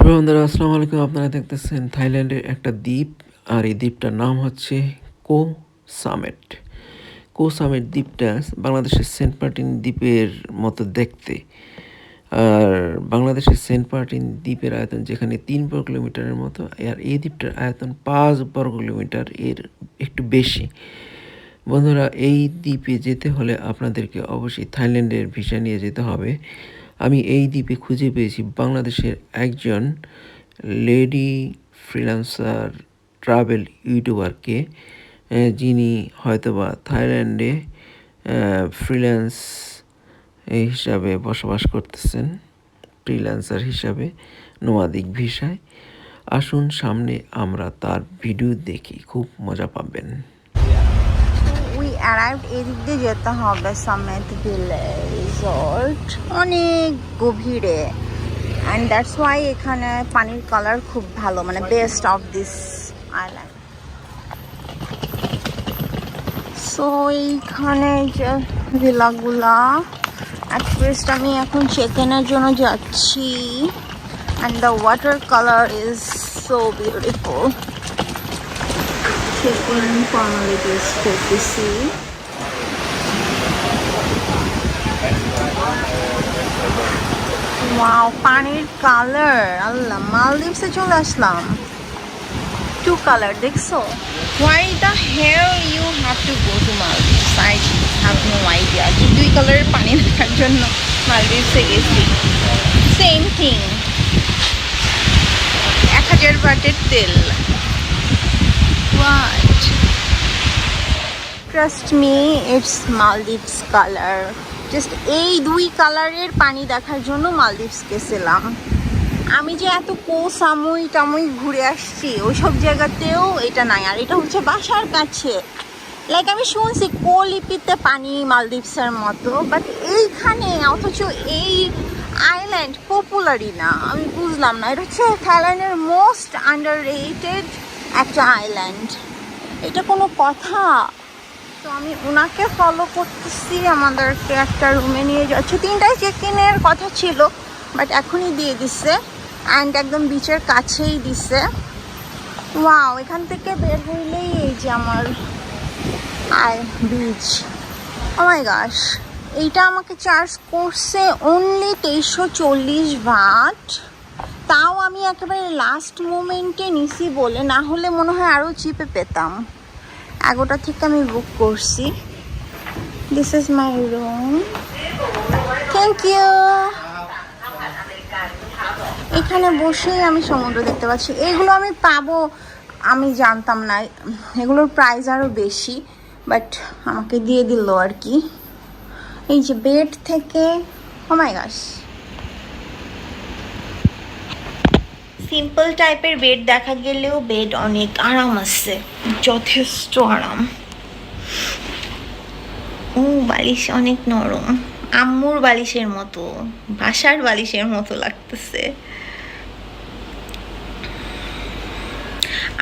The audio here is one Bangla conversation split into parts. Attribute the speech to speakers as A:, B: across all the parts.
A: শুভ বন্ধুরা, আসসালামু আলাইকুম। আপনারা দেখতেছেন থাইল্যান্ডের একটা দ্বীপ, আর এই দ্বীপটার নাম হচ্ছে কো সামেট। কো সামেট দ্বীপটা বাংলাদেশের সেন্ট মার্টিন দ্বীপের মতো দেখতে। আর বাংলাদেশের সেন্ট মার্টিন দ্বীপের আয়তন যেখানে তিন বর্গ কিলোমিটারের মতো, আর এই দ্বীপটার আয়তন পাঁচ বর্গ কিলোমিটার, এর একটু বেশি। বন্ধুরা, এই দ্বীপে যেতে হলে আপনাদেরকে অবশ্যই থাইল্যান্ডের ভিসা নিয়ে যেতে হবে। আমি এই দ্বীপে খুঁজে পেয়েছি বাংলাদেশের একজন লেডি ফ্রিল্যান্সার, ট্রাভেল ইউটিউবারকে যিনি হয়তোবা থাইল্যান্ডে ফ্রিল্যান্স হিসাবে বসবাস করতেছেন, ফ্রিল্যান্সার হিসাবে, নোমাদিক ভিসায়। আসুন সামনে আমরা তার ভিডিও দেখি, খুব মজা পাবেন।
B: অ্যারাইভড এদিক দিয়ে যেতে হবে সামেত রিসর্ট অনেক গভীরে। অ্যান্ড দ্যাটস ওয়াই এখানে পানির কালার খুব ভালো মানে best of this island so এইখানে যে ভিলাগুলা অ্যাট ফার্স্ট আমি এখন চেক ইনের জন্য যাচ্ছি। And the water colour is so beautiful check in formalities করতেছি। ওয়াও পানির কালার আল্লাহ, মালদ্বীপসে চলে আসলাম। টু কালার দেখছ? Why the hell you have to go to Maldives I have no idea যে দুই কালারের পানি দেখার জন্য মালদ্বীপসে গেছি। সেম থিং এক হাজার বাটের তেল। What? Trust me, it's Maldives color. Just এই দুই কালারের পানি দেখার জন্য মালদ্বীপস গেছিলাম আমি যে এত কো সামুই টামুই ঘুরে আসছি ওইসব জায়গাতেও এটা নাই আর এটা হচ্ছে বাসার কাছে লাইক আমি শুনছি কো লিপিতে পানি মালদ্বীপসের মতো বাট এইখানে অথচ এই আইল্যান্ড পপুলারই না আমি বুঝলাম না এটা হচ্ছে থাইল্যান্ডের মোস্ট আন্ডার রেটেড একটা আইল্যান্ড এটা কোনো কথা? তো আমি ওনাকে ফলো করতেছি, আমাদেরকে একটা রুমে নিয়ে যাচ্ছে। তিনটায় চেক ইনের কথা ছিল বাট এখনই দিয়ে দিচ্ছে অ্যান্ড একদম বিচের কাছেই দিছে। ওয়াও এখান থেকে বের হইলেই এই যে আমার আয় বিচ মাই গাছ এইটা আমাকে চার্জ করছে অনলি তেইশশো চল্লিশ ভাট তাও আমি একেবারে লাস্ট মোমেন্টে নিছি বলে, না হলে মনে হয় আরও চিপে পেতাম। এগোটা থেকে আমি বুক করছি। This is my room thank you এখানে বসেই আমি সমুদ্র দেখতে পাচ্ছি। এগুলো আমি পাবো, আমি জানতাম না। এগুলোর প্রাইস আরও বেশি বাট আমাকে দিয়ে দিল আর কি। এই যে বেড থেকে oh ও মাই গাছ সিম্পল টাইপের বেড দেখা গেলেও বেড অনেক আরাম আছে। যথেষ্ট আরাম। ও বালিশ অনেক নরম। আম্মুর বালিশের মতো, বাসার বালিশের মতো লাগতেছে।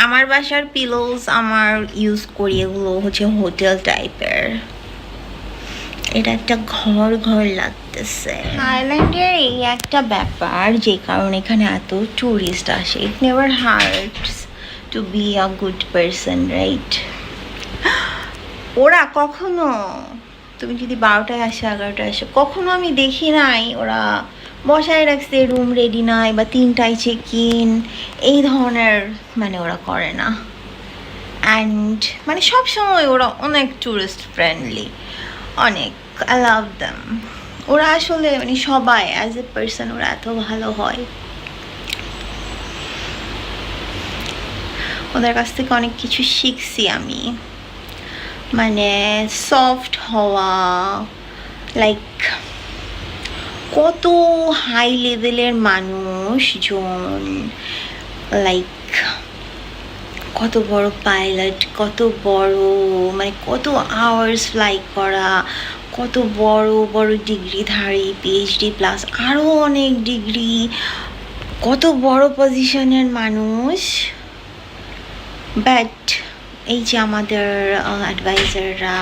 B: আমার বাসার পিলোস আমার ইউজ করি এগুলো হচ্ছে হোটেল টাইপের এটা একটা ঘর ঘর লাগতেছে। আইল্যান্ডের এই একটা ব্যাপার, যে কারণে এখানে এত টুরিস্ট আসে। It never hurts to be a good person right ওরা কখনো, তুমি যদি বারোটায় আসো, এগারোটায় আসো, কখনো আমি দেখি নাই ওরা বসায় রাখছে রুম রেডি নাই বা তিনটায় চেক ইন এই ধরনের মানে ওরা করে না। অ্যান্ড মানে সব সময় ওরা অনেক টুরিস্ট ফ্রেন্ডলি অনেক আই লাভ দ্যাম ওরা আসলে মানে সবাই অ্যাজ এ পার্সন ওরা এত ভালো হয়। ওদের কাছ থেকে অনেক কিছু শিখছি আমি। মানে সফট হওয়া লাইক কত হাই লেভেলের মানুষজন লাইক কত বড় পাইলট কত বড় মানে কত আওয়ার্স ফ্লাই করা, কত বড় বড় ডিগ্রিধারী পিএইচডি প্লাস আরও অনেক ডিগ্রি কত বড় পজিশনের মানুষ? বাট এই যে আমাদের অ্যাডভাইজাররা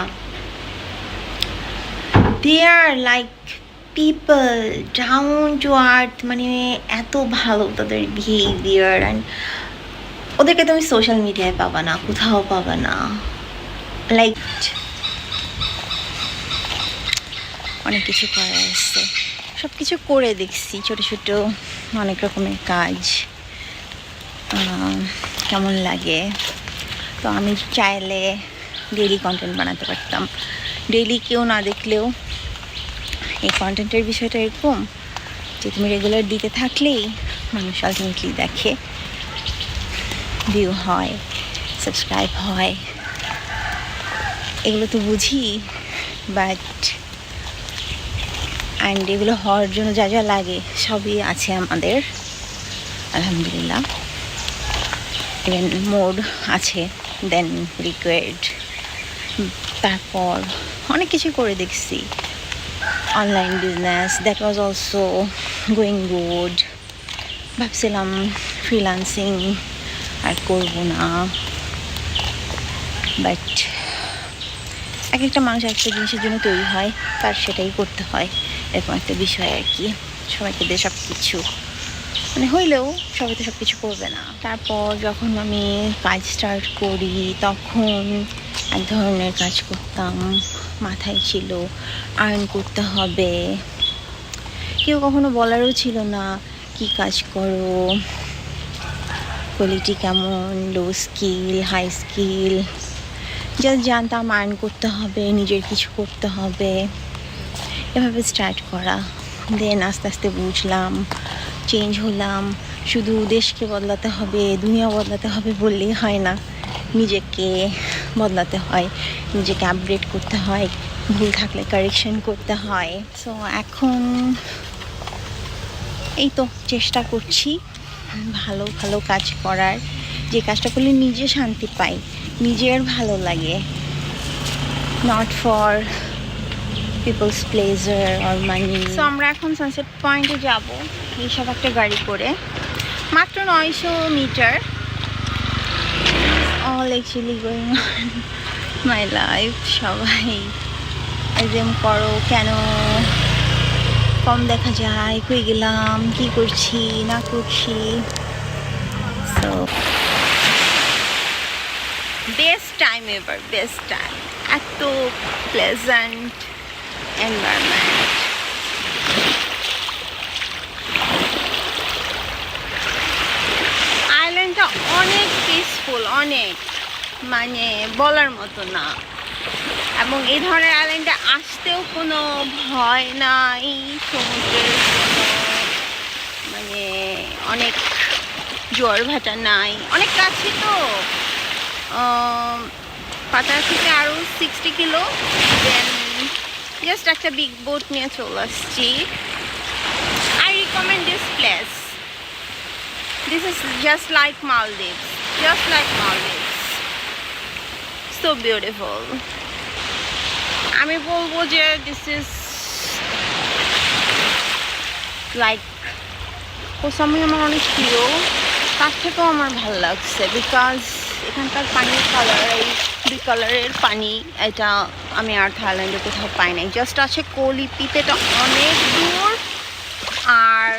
B: they are like people down to earth মানে এত ভালো তাদের বিহেভিয়ার অ্যান্ড ওদেরকে তুমি সোশ্যাল মিডিয়ায় পাবা না, কোথাও পাবা না। লাইক অনেক কিছু করা আসছে সব কিছু করে দেখছি, ছোট ছোট অনেক রকমের কাজ। কেমন লাগে? তো আমি চাইলে ডেইলি কন্টেন্ট বানাতে পারতাম। ডেইলি কেউ না দেখলেও এই কন্টেন্টের বিষয়টা এরকম যে তুমি রেগুলার দিতে থাকলেই মানুষ আলটিমেটলি দেখে। ভিউ হয় সাবস্ক্রাইব হয়। এগুলো তো বুঝি বাট অ্যান্ড এগুলো হওয়ার জন্য যা যা লাগে সবই আছে আমাদের। আলহামদুলিল্লাহ। ইভেন মোড আছে দেন রিকোয়ার্ড তারপর অনেক কিছু করে দেখছি। Online business that was also going good ভাবছিলাম ফ্রিলান্সিং আর করব না। বাট এক একটা মানুষ একটা জিনিসের জন্য তৈরি হয়, তার সেটাই করতে হয়। এরকম একটা বিষয় আর কি। সবাইকে দিয়ে সব কিছু মানে হইলেও সবাই তো সব কিছু করবে না। তারপর যখন আমি কাজ স্টার্ট করি, তখন এক ধরনের কাজ করতাম। মাথায় ছিল আর্ন করতে হবে। কেউ কখনো বলারও ছিল না, কি কাজ করো? কোয়ালিটি কেমন low skill high skill just জানতাম আর্ন করতে হবে, নিজের কিছু করতে হবে। এভাবে স্টার্ট করা। দেন আস্তে আস্তে বুঝলাম চেঞ্জ হলাম। শুধু দেশকে বদলাতে হবে, দুনিয়া বদলাতে হবে বললেই হয় না। নিজেকে বদলাতে হয়, নিজেকে আপগ্রেড করতে হয়, ভুল থাকলে কারেকশন করতে হয়। সো এখন এই তো, চেষ্টা করছি। ভালো ভালো কাজ করার, যে কাজটা করলে নিজে শান্তি পাই নিজের ভালো লাগে। Not for peoples pleasure or money so আমরা এখন সানসেট পয়েন্টে যাব এইসব একটা গাড়ি করে। মাত্র নয়শো metre. All actually going my life সবাই। এক্সাম করো, কেন কম দেখা যায় কই গেলাম কি করছি না করছি। So best time ever best time এত প্লেজেন্ট এনভায়রনমেন্ট আইল্যান্ডটা অনেক পিসফুল অনেক মানে বলার মতো না। এবং এই ধরনের আইল্যান্ডে আসতেও কোনো ভয় নাই, সমুদ্রের মানে অনেক জোয়ার ভাটা নাই। অনেক কাছে তো পাতা থেকে আরও সিক্সটি কিলো দেন জাস্ট একটা বিগ বোট নিয়ে চলে আসছি। I recommend this place this is just like Maldives just like Maldives so beautiful আমি বলব যে দিস ইজ লাইক কোসামি আমার অনেক প্রিয়। তার থেকেও আমার ভালো লাগছে বিকজ এখানকার পানির কালার এই দুই কালারের পানি, এটা আমি আর থাইল্যান্ডে কোথাও পাই নাই। জাস্ট আছে কোলিপিতে এটা অনেক দূর আর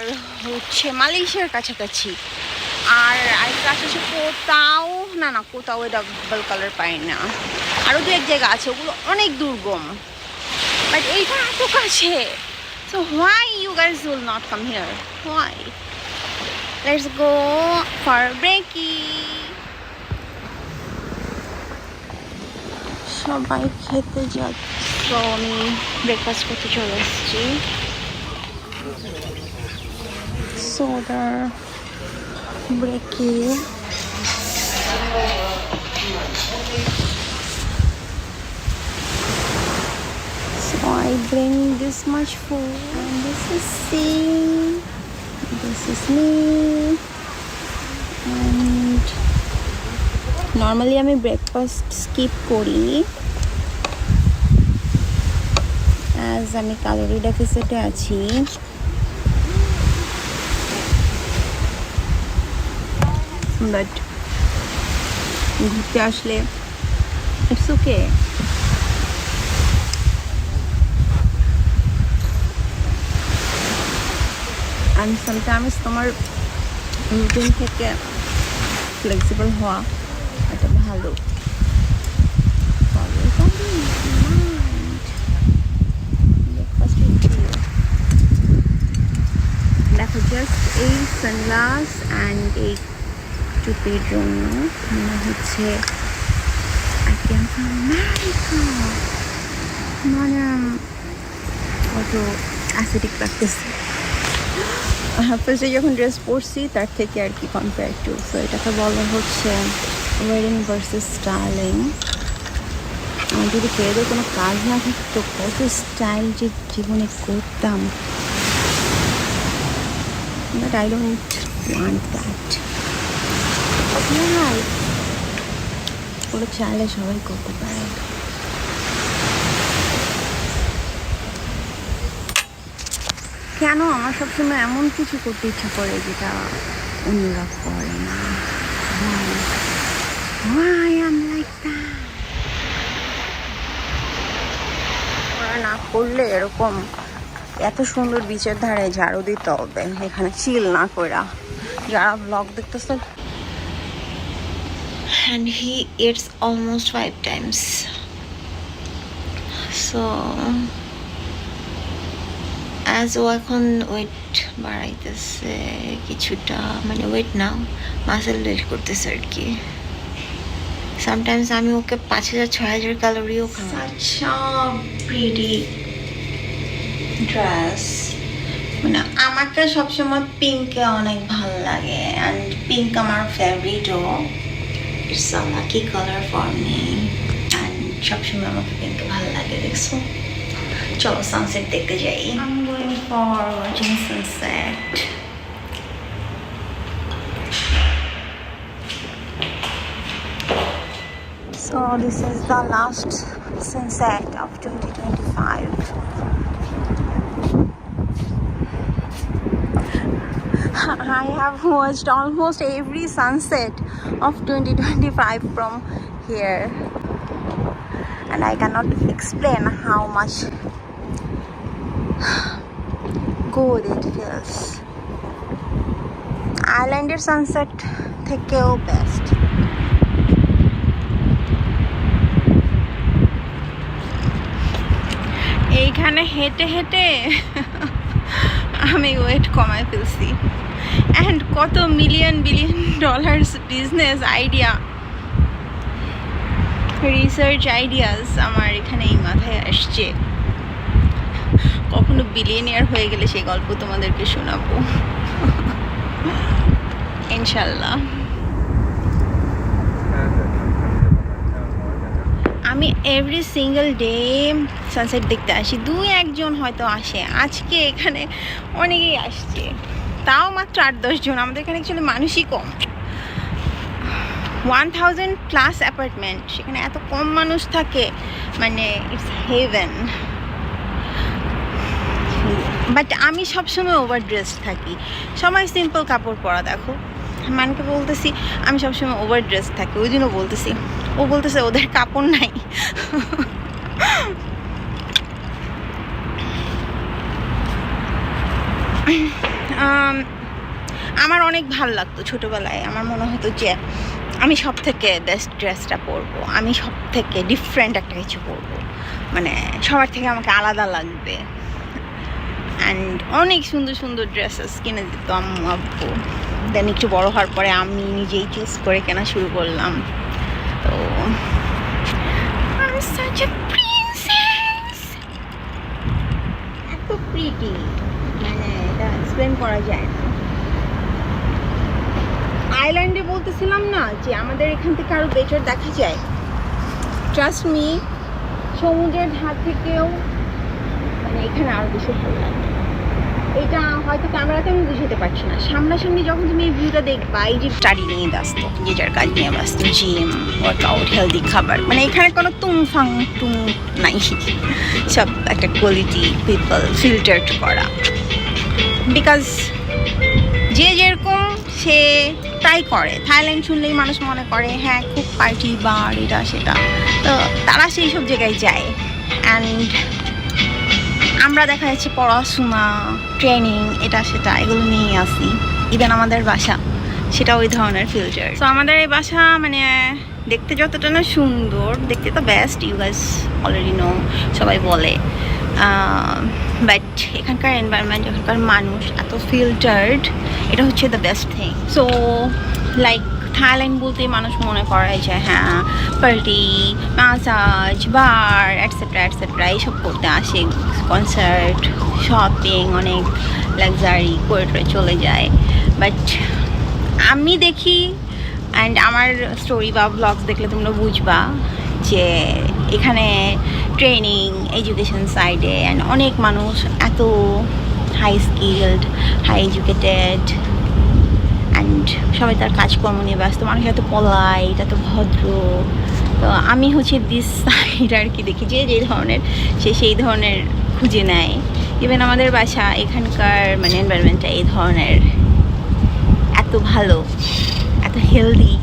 B: হচ্ছে মালয়েশিয়ার কাছাকাছি। আর আরেকটা আছে কোথাও না না কোথাও এটা ডাবল কালার পাই না। আরও দু এক জায়গা আছে, ওগুলো অনেক দুর্গম। বাট এইটা এত কাছে। So why you guys will not come here why let's go for brekkie সবাই খেতে যাচ্ছ। আমি ব্রেকফাস্ট করতে চলে এসেছি। সোডার brekkie I bring this much food and this is C. This is me. And normally breakfast skip করি অ্যাজ আমি ক্যালোরি ডেফিসিটে আছি বাট ঘুরতে আসলে ইটস ওকে অ্যান্ড সামটাইমস তোমার রুটিন থেকে ফ্লেক্সিবল হওয়া এটা ভালো. দেখো জাস্ট এই সানগ্লাস অ্যান্ড এই টুপির জন্য মনে হচ্ছে. মানে কত অ্যাসিডিক লাগতেছে ফার্স্টে যখন ড্রেস পরছি, তার থেকে আর কি কম্পেয়ার টু সো এটাকে বলা হচ্ছে ওয়েডিং ভার্সেস স্টাইলিং যদি পেয়েদের কোনো কাজ না থাকতো, কত স্টাইল যে জীবনে করতাম। But I don't want that ওগুলো চাইলে সবাই করতে পারে? কেন আমার সবসময় এমন কিছু করতে ইচ্ছা করে যেটা অন্যরা করে না Why? I'm like that? না করলে এরকম এত সুন্দর বিচের ধারে ঝাড়ু দিতে হবে এখানে চিল না কইরা যারা ব্লগ দেখতেছে
C: and he eats almost five times. So as ও এখন ওয়েট বাড়াইতেছে কিছুটা মানে ওয়েট না মাসেল বিল্ড করতেছে আর কি। সামটাইমস আমি ওকে পাঁচ হাজার ছয় হাজার ক্যালোরিও খাওয়াই। ড্রেস মানে আমারটা সবসময় পিঙ্কে অনেক ভালো লাগে অ্যান্ড পিঙ্ক আমার ফেভারিটও it's a lucky colour for me and সবসময় আমাকে পিঙ্ক ভালো লাগে দেখছ? চলো সানসেট দেখতে যাই। for watching sunset
B: so this is the last sunset of 2025 i have watched almost every sunset of 2025 from here. And i cannot explain how much good it. আইল্যান্ডের সানসেট থেকেও বেস্ট এইখানে হেঁটে হেঁটে আমি ওয়েট কমায় ফেলছি। অ্যান্ড কত million billion dollars business idea research ideas আমার এখানে এই মাথায় আসছে। কখনো বিলিয়নিয়ার হয়ে গেলে সেই গল্প তোমাদেরকে শোনাবো। ইনশাল্লাহ আমি এভরি সিঙ্গেল ডে সানসেট দেখতে আসি। দুই একজন হয়তো আসে। আজকে এখানে অনেকেই আসছে। তাও মাত্র আট দশজন আমাদের এখানে অ্যাকচুয়ালি মানুষই কম। ওয়ান থাউজেন্ড প্লাস অ্যাপার্টমেন্ট সেখানে এত কম মানুষ থাকে। মানে ইটস হেভেন বাট আমি সবসময় ওভার ড্রেস থাকি। সবাই সিম্পল কাপড় পরা দেখো। মানকে বলতেছি, আমি সবসময় ওভার ড্রেস থাকি। ওই দিনও বলতেছি, ও বলতেছে ওদের কাপড় নাই। আমার অনেক ভালো লাগতো ছোটোবেলায়। আমার মনে হতো যে, আমি সব থেকে বেস্ট ড্রেসটা পরবো। আমি সব থেকে ডিফারেন্ট একটা কিছু পরবো। মানে সবার থেকে আমাকে আলাদা লাগবে। অ্যান্ড অনেক সুন্দর সুন্দর ড্রেসেস কিনে দিত আম্মু দেন একটু বড় হওয়ার পরে আমি নিজেই চুজ করে কেনা শুরু করলাম। তো এত প্রিটি মানে এটা এক্সপ্লেন করা যায় না। আইল্যান্ডে বলতেছিলাম না যে আমাদের এখান থেকে আরও বেটার দেখা যায়। ট্রাস্ট মি সমুদ্রের ধার থেকেও মানে এখানে আরও বেশি ভালো লাগে। এটা হয়তো ক্যামেরাতে আমি বুঝতে পারছি না। সামনাসামনি যখন তুমি এই ভিউটা দেখবা, এই যে স্টাডি নিয়ে ব্যস্ত যে যার কাজ নিয়ে ব্যস্ত জিম ওয়ার্কআউট হেলদি খাবার মানে এখানে কোনো তুমফাং টুম নাই। সব একটা কোয়ালিটি পিপল ফিল্টার্ড করা। বিকজ যে যেরকম সে তাই করে। থাইল্যান্ড শুনলেই মানুষ মনে করে হ্যাঁ খুব পার্টি বার এটা, সেটা। তো তারা সেই সব জায়গায় যায়। অ্যান্ড আমরা দেখা যাচ্ছে পড়াশোনা ট্রেনিং এটা, সেটা, এগুলো নিয়েই আসি ইভেন আমাদের বাসা সেটা ওই ধরনের ফিল্টার তো আমাদের এই বাসা মানে দেখতে যতটা না সুন্দর, দেখতে তো best you guys already know সবাই বলে। বাট এখানকার এনভায়রনমেন্ট এখানকার মানুষ এত ফিল্টার্ড এটা হচ্ছে the best thing so like Thailand বলতে মানুষ মনে করে যে হ্যাঁ party massage bar etcetera etcetera এইসব করতে আসে কনসার্ট শপিং অনেক লাক্সারি করে চলে যায়। বাট আমি দেখি অ্যান্ড আমার স্টোরি বা ব্লগস দেখলে তোমরা বুঝবা যে, এখানে ট্রেনিং এডুকেশন সাইডে অ্যান্ড অনেক মানুষ এত হাই স্কিল্ড হাই এডুকেটেড সবাই তার কাজকর্ম নিয়ে ব্যস্ত, মানুষ এত পলাইট এত ভদ্র। তো আমি হচ্ছে দিস সাইড আর কি দেখি, যে যে ধরনের, সে সেই ধরনের খুঁজে নেয়। ইভেন আমাদের বাসা এখানকার মানে এনভায়রনমেন্টটা এই ধরনের। এত ভালো, এত হেলদি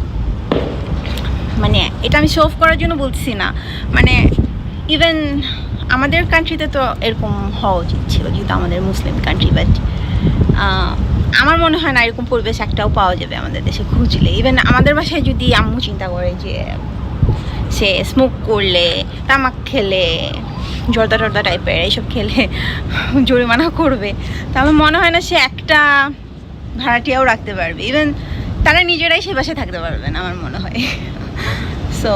B: মানে এটা আমি শো করার জন্য বলছি না। মানে ইভেন আমাদের কান্ট্রিতে তো এরকম হওয়া উচিত ছিল, যেহেতু আমাদের মুসলিম কান্ট্রি বাট আমার মনে হয় না এরকম পরিবেশ একটাও পাওয়া যাবে আমাদের দেশে খুঁজলে। ইভেন আমাদের বাসায় যদি আম্মু চিন্তা করে যে, সে স্মোক করলে, তামাক খেলে, জর্দা টর্দা টাইপের এইসব খেলে, জরিমানা করবে তা আমার মনে হয় না সে একটা ভাড়াটিয়াও রাখতে পারবে। ইভেন তারা নিজেরাই সে বাসায় থাকতে পারবে না, আমার মনে হয়। So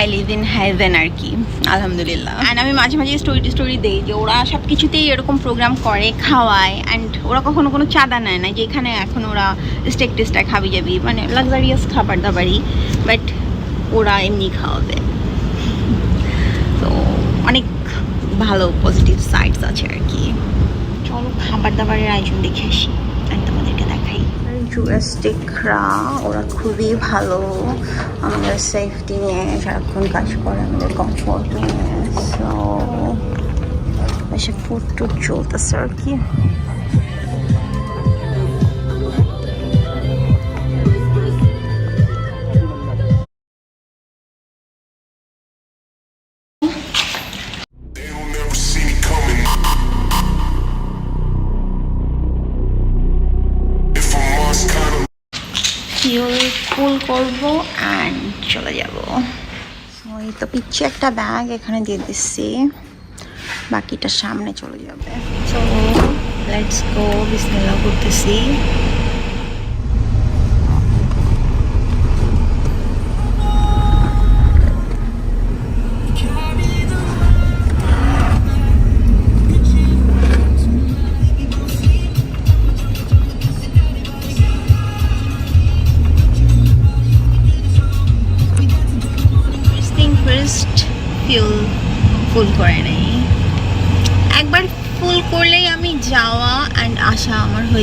B: I live in heaven আর কি আলহামদুলিল্লাহ অ্যান্ড আমি মাঝে মাঝে স্টোরি স্টোরি দিই যে ওরা সব কিছুতেই এরকম প্রোগ্রাম করে খাওয়ায় অ্যান্ড ওরা কখনো কোনো চাঁদা নেয় না যে এখানে এখন ওরা স্টেক টেস্টা খাবি যাবি। মানে লাক্সারিয়াস খাবার দাবারই বাট ওরা এমনি খাওয়াবে। তো অনেক ভালো পজিটিভ সাইডস আছে আর কি চলো খাবার দাবারের আয়োজন দেখে আসি আমি তোমাদেরকে জুরাস্টিকরা ওরা খুবই ভালো। আমাদের সেফটি নিয়ে সারাক্ষণ কাজ করে, আমাদের কমফোর্ট নিয়ে সো এসে ফুট টুট চলতেছে আর কি। এই একটা ব্যাগ, এখানে দিয়ে দিচ্ছি। বাকিটা সামনে চলে যাবে। চলো লেটস গো বিসমিল্লাহ করতেছি।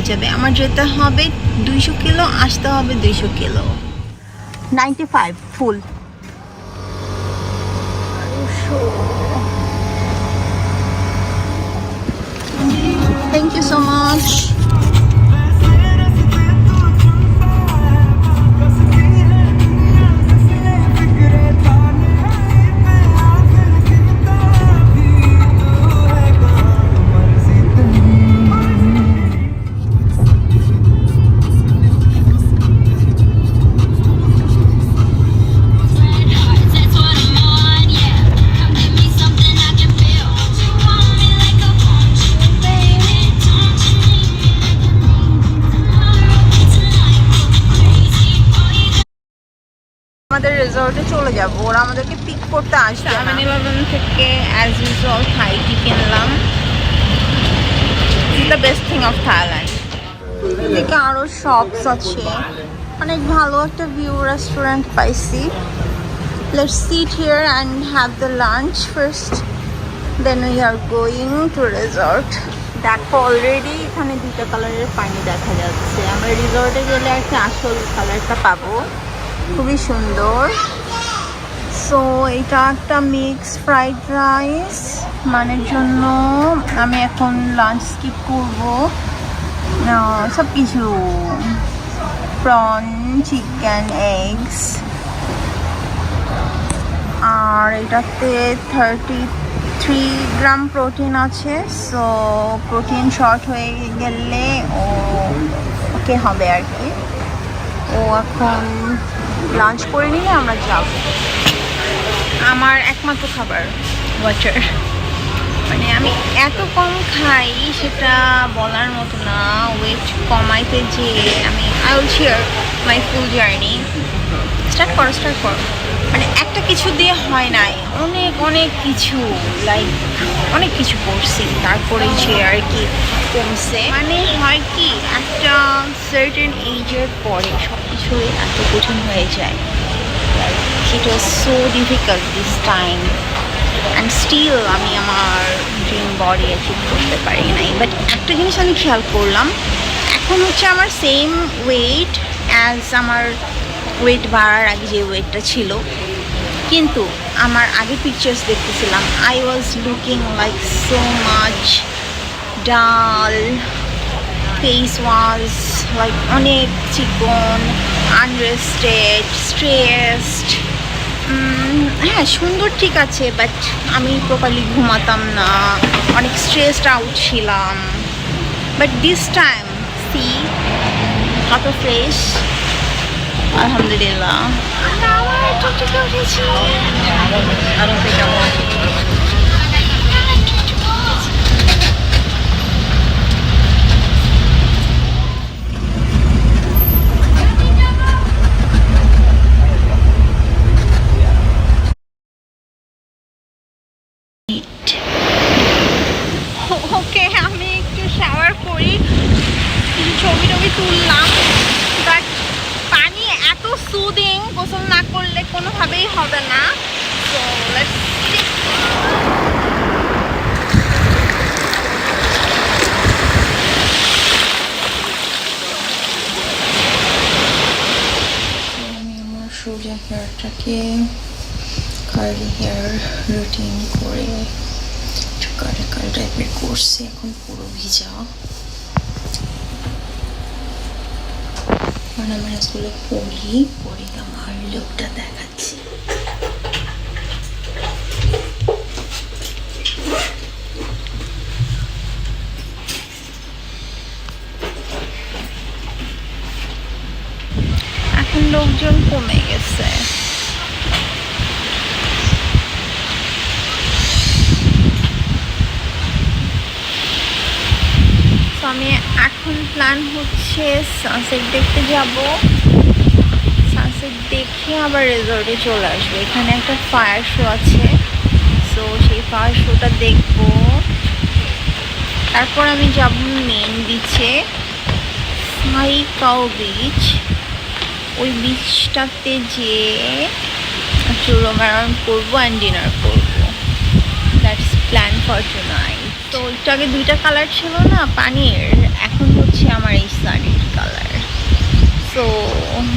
B: যাবে। আমার যেতে হবে দুইশো কিলো আসতে হবে দুইশো kilo. Ninety five full. Thank you so much
D: রিসর্টে চলে যাব। ওরা আমাদেরকে পিক করতে আসবে সেভেন ইলেভেন থেকে as usual Thai Thai tea কিনলাম the best thing of Thailand এদিকে আরও শপস আছে। অনেক ভালো একটা ভিউ রেস্টুরেন্ট পাইছি। Let's sit here and have the lunch first then we are going to resort দেখো অলরেডি এখানে দুটো কালারের পানি দেখা যাচ্ছে। আমরা রিসর্টে গেলে একটা আসল কালারটা পাবো। খুবই সুন্দর। সো এটা একটা মিক্স ফ্রাইড রাইস মানের জন্য আমি এখন লাঞ্চ স্কিপ করব। সব কিছু প্রন চিকেন এগস আর এটাতে থার্টি
B: থ্রি গ্রাম প্রোটিন আছে। সো প্রোটিন শর্ট হয়ে গেলে ও ওকে হবে আর কি। ও এখন লাঞ্চ করে নিলে আমরা যাব। আমার একমাত্র খাবার ওয়াটার মানে আমি এত কম খাই, সেটা বলার মতো না। ওয়েট কমাইতে যে আমি I will share my full journey start করো স্টার্ট করো। মানে একটা কিছু দিয়ে হয় নাই। অনেক অনেক কিছু লাইক অনেক কিছু করছি। তারপরে যে আর কি কমছে। মানে হয় কি, একটা সার্টেন এজের পরে সব কিছুই এত কঠিন হয়ে যায়। It was so difficult this time and still আমি আমার ড্রিম বডি অ্যাচিভ করতে পারি নাই। বাট একটা জিনিস আমি খেয়াল করলাম, এখন হচ্ছে আমার সেম ওয়েট অ্যাজ আমার ওয়েট বাড়ার আগে যে ওয়েটটা ছিল। কিন্তু আমার আগে পিকচার্স দেখতেছিলাম। I was looking like so much dull face was like অনেক চিকন আনরেস্টেড স্ট্রেসড হ্যাঁ সুন্দর ঠিক আছে বাট আমি প্রপারলি ঘুমাতাম না। অনেক স্ট্রেসড আউট ছিলাম। বাট দিস টাইম সি কত ফ্রেশ আলহামদুলিল্লাহ আমরা আবার টুকটুকে উঠেছি ওকে আমি একটু শাওয়ার করি কিছু ছবি টবি তুললাম বাট পানি এত সুদিং গোসল না করলে কোনোভাবেই হবে না তো
C: আমি আমার সোজা হেয়ারটাকে কার্লি হেয়ার রুটিন করে একটু কার্লি কার্লি টাইপের করছি এখন পুরো ভিজা কারণ আমার আজগুলো পরি পরে আমার লুকটা দেখাচ্ছি।
B: লোকজন কমে গেছে। আমি এখন প্ল্যান হচ্ছে সানসেট দেখতে যাব। সানসেট দেখে আবার রেজর্টে চলে আসব। এখানে একটা ফায়ার শো আছে। সো সেই ফায়ার শোটা দেখব। তারপর আমি যাব মেন বিচে সাইকাও বিচ ওই বিচটাতে যেয়ে একটু রোমারাম করব অ্যান্ড ডিনার করব। That's plan for tonight তো একটু আগে দুইটা কালার ছিল না, পানির। এখন হচ্ছে আমার এই শাড়ির colour so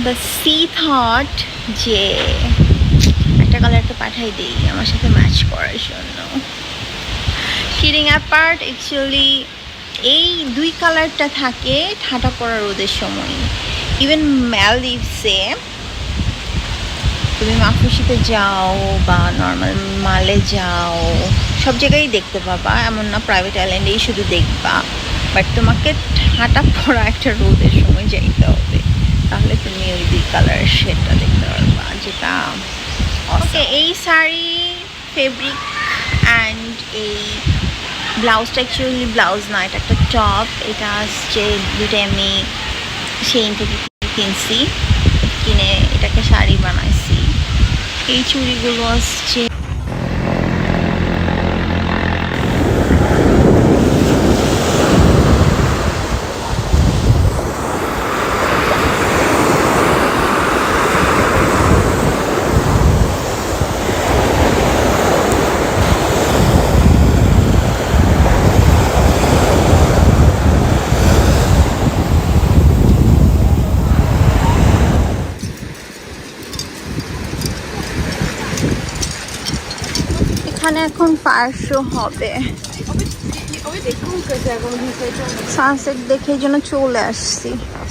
B: the see thought যে একটা কালারটা পাঠাই দিই, আমার সাথে ম্যাচ করার জন্য। কিডিং অ্যাপার্ট অ্যাকচুয়ালি এই দুই কালারটা থাকে ঠাটা পড়া রোদের সময় ইভেন ম্যালদিভসে তুমি মাফুসিতে যাও বা নর্মাল মালে যাও। সব জায়গায় দেখতে পাবা, এমন না প্রাইভেট আইল্যান্ডেই শুধু দেখবা। বাট তোমাকে ঠাটা পড়া একটা রোদের সময় যাইতে হবে। তাহলে তুমি ওই দুই কালার শেডটা দেখতে পারবা, যেটা ওকে এই শাড়ি ফেব্রিক অ্যান্ড এই ব্লাউজটা অ্যাকচুয়ালি ব্লাউজ না, এটা একটা টপ এটা আসছে দুটো আমি সেইন থেকে কিনছি। কিনে এটাকে শাড়ি বানাইছি। এই চুড়িগুলো আসছে এখানে পাঁচশো হবে। সানসেট দেখে জন্য চলে আসছি।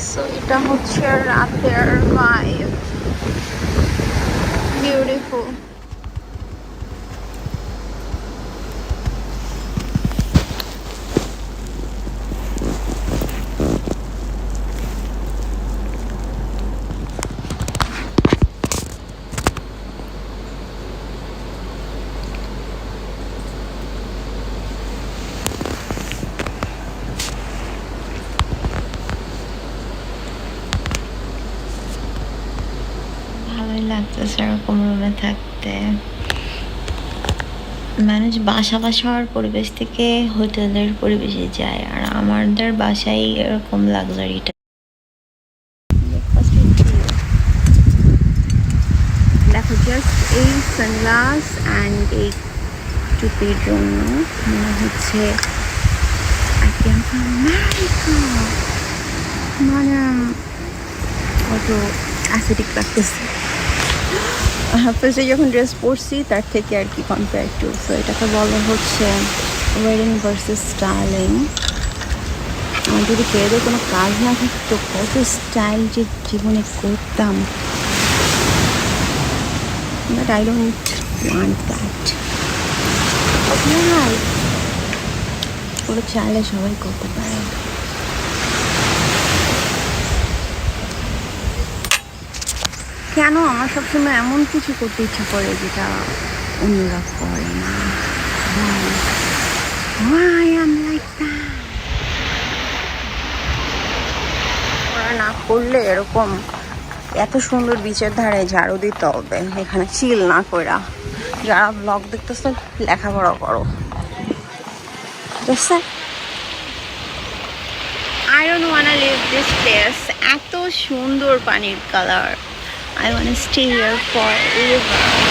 B: সো এটা হচ্ছে রাতের ভাইব বিউটিফুল
C: এরকম রুমে থাকতে মানুষ বাসা বাসার পরিবেশ থেকে হোটেলের পরিবেশে যায় আর আমাদের বাসায় এরকম লাক্সারিটা
B: দেখো জাস্ট এই সানগ্লাস অ্যান্ড এই টুপির জন্য মনে হচ্ছে. মানে কত অ্যাসিডিক লাগতেছে ফার্স্টে যখন ড্রেস পরছি, তার থেকে আর কি কম্পেয়ার টু সো এটাকে বলা হচ্ছে ওয়ারিং ভার্সেস স্টাইলিং যদি পেয়েদের কোনো কাজ না থাকতো কত স্টাইল যে জীবনে করতাম I don't want that. Why? ওরা চাইলে সবাই করতে পারে কেন? আমার সবসময় এমন কিছু করতে ইচ্ছা করে যেটা অন্যরা করে না। Why? Why I'm like that? ওরা না করলে এরকম এত সুন্দর বিচের ধারে ঝাড়ু দিতে হবে। এখানে চিল না কইরা। যারা ব্লগ দেখতেছে লেখাপড়া করো। I don't want leave this place এত সুন্দর পানির colour I want stay here forever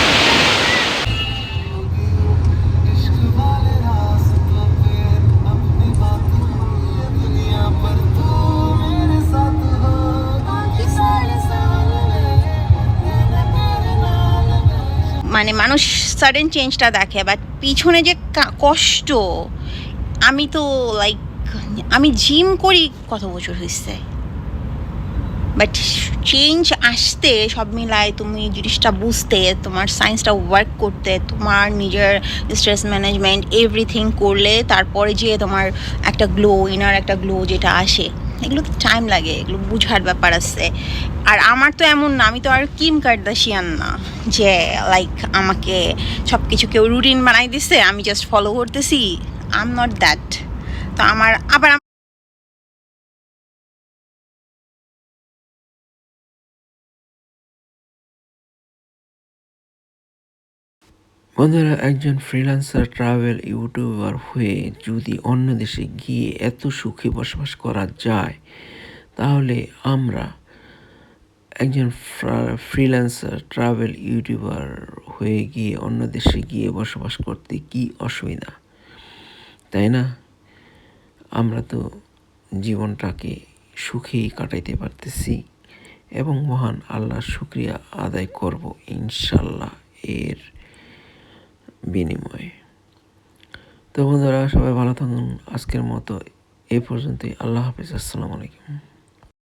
B: মানে মানুষ সাডেন চেঞ্জটা দেখে বাট পিছনে যে কষ্ট, আমি তো লাইক আমি জিম করি কত বছর হয়েছে বাট চেঞ্জ আসতে সব মিলায় তুমি জিনিসটা বুঝতে, তোমার সায়েন্সটা ওয়ার্ক করতে, তোমার নিজের স্ট্রেস ম্যানেজমেন্ট এভরিথিং করলে তারপরে যে তোমার একটা গ্লো ইনার একটা গ্লো যেটা আসে, এগুলো তো টাইম লাগে, এগুলো বুঝার ব্যাপার আছে। আর আমার তো এমন না, আমি তো আর কিম কার্দাসিয়ান না, যে লাইক আমাকে সব কিছু কেউ রুটিন বানাই দিছে, আমি জাস্ট ফলো করতেছি আই এম নট দ্যাট তো আমার, আবার
A: বন্ধুরা, একজন ফ্রিল্যান্সার ট্রাভেল ইউটিউবার হয়ে যদি অন্য দেশে গিয়ে এত সুখে বসবাস করা যায়, তাহলে আমরা একজন ফ্রিল্যান্সার ট্রাভেল ইউটিউবার হয়ে গিয়ে অন্য দেশে গিয়ে বসবাস করতে কি অসুবিধা? তাই না? আমরা তো জীবনটাকে সুখেই কাটাইতে পারতেছি এবং মহান আল্লাহর শুক্রিয়া আদায় করব ইনশাল্লাহ এর বিনিময়ে। তো বন্ধুরা সবাই ভালো থাকুন। আজকের মতো এই পর্যন্তই। আল্লাহ হাফিজ। আসসালামু আলাইকুম।